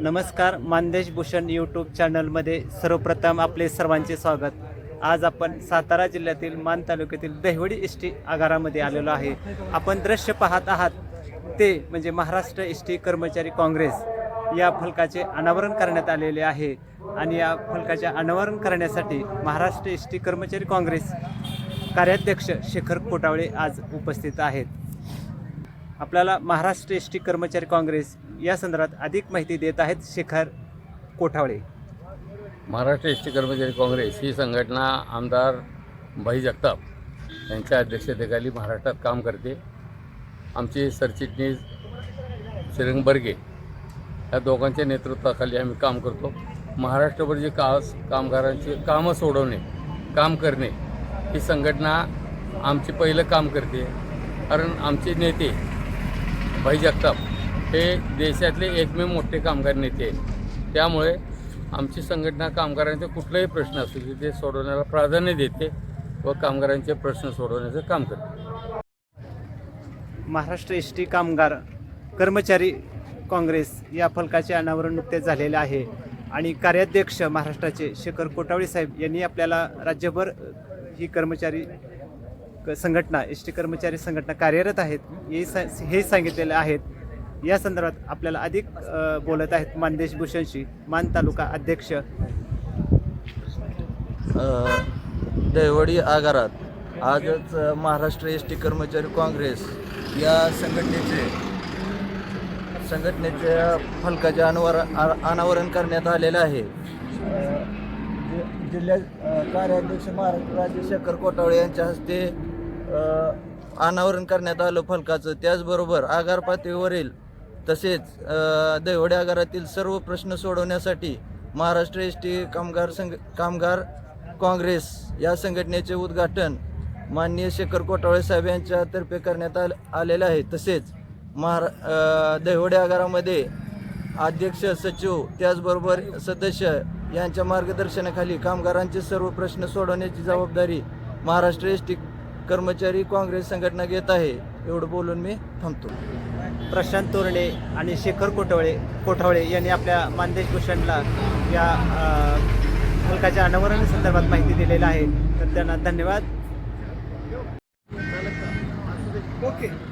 नमस्कार मानदेश भूषण यूट्यूब चॅनलमध्ये सर्वप्रथम आपले सर्वांचे स्वागत. आज आपण सातारा जिल्ह्यातील मान तालुक्यातील दहिवडी एस टी आगारामध्ये आलेलो आहे. आपण दृश्य पाहत आहात ते म्हणजे महाराष्ट्र एस टी कर्मचारी काँग्रेस या फलकाचे अनावरण करण्यात आलेले आहे आणि या फलकाचे अनावरण करण्यासाठी महाराष्ट्र एस टी कर्मचारी काँग्रेस कार्याध्यक्ष शेखर कोटावळे आज उपस्थित आहेत. आपल्याला महाराष्ट्र एस टी कर्मचारी काँग्रेस या संदर्भात अधिक माहिती देत आहेत शेखर कोठावळे महाराष्ट्र एस टी कर्मचारी काँग्रेस ही संघटना आमदार भाई जगताप यांच्या अध्यक्षतेखाली महाराष्ट्रात काम करते. आमचे सरचिटणीस श्रीरंग बर्गे या दोघांच्या नेतृत्वाखाली आम्ही काम करतो. महाराष्ट्रभर जे का कामगारांचे कामं सोडवणे काम करणे ही संघटना आमची पहिलं काम करते. कारण आमचे नेते भाई जगताप हे देशातले एकमेव मोठे कामगार नेते आहेत. त्यामुळे आमची संघटना कामगारांचे कुठलाही प्रश्न असतील ते सोडवण्याला प्राधान्य देते व कामगारांचे प्रश्न सोडवण्याचं काम करते. महाराष्ट्र एस टी कामगार कर्मचारी काँग्रेस या फलकाचे अनावरण नुकतेच झालेले आहे. आणि कार्याध्यक्ष महाराष्ट्राचे शेखर कोटावळे साहेब यांनी आपल्याला राज्यभर ही कर्मचारी संघटना एस टी कर्मचारी संघटना कार्यरत आहेत हे सा हे सांगितलेले आहेत. या संदर्भात आपल्याला अधिक बोलत आहेत मानदेश भूषणशी मान तालुका अध्यक्ष. दैवडी आगारात आजच महाराष्ट्र एस टी कर्मचारी काँग्रेस या संघटनेचे संघटनेच्या फलकाचे अनावर अनावरण करण्यात आलेलं आहे. अ, जि- जिल्हा अ, कार्याध्यक्ष महाराष्ट्र राज्य शेखर कोटावळे यांच्या हस्ते अ, अनावरण करण्यात आलं फलकाचं. त्याचबरोबर आगार पातळीवरील तसेच दहिवड्यागारातील आगारातील सर्व प्रश्न सोडवण्यासाठी महाराष्ट्र एस टी कामगार संघ कामगार काँग्रेस या संघटनेचे उद्घाटन माननीय शेखर कोटाळे साहेब यांच्यातर्फे करण्यात आल आलेलं आहे. तसेच महारा दहिवडे आगारामध्ये अध्यक्ष सचिव त्याचबरोबर सदस्य यांच्या मार्गदर्शनाखाली कामगारांचे सर्व प्रश्न सोडवण्याची जबाबदारी महाराष्ट्र एस टी कर्मचारी काँग्रेस संघटना घेत आहे. एवढं बोलून मी थांबतो. प्रशांत तोरणे आणि शेखर कोटवळे कोठावळे यांनी आपल्या मानदेश भूषणला या अ, फलकाच्या अनावरण संदर्भात माहिती दिलेली आहे. तर त्यांना धन्यवाद. ओके.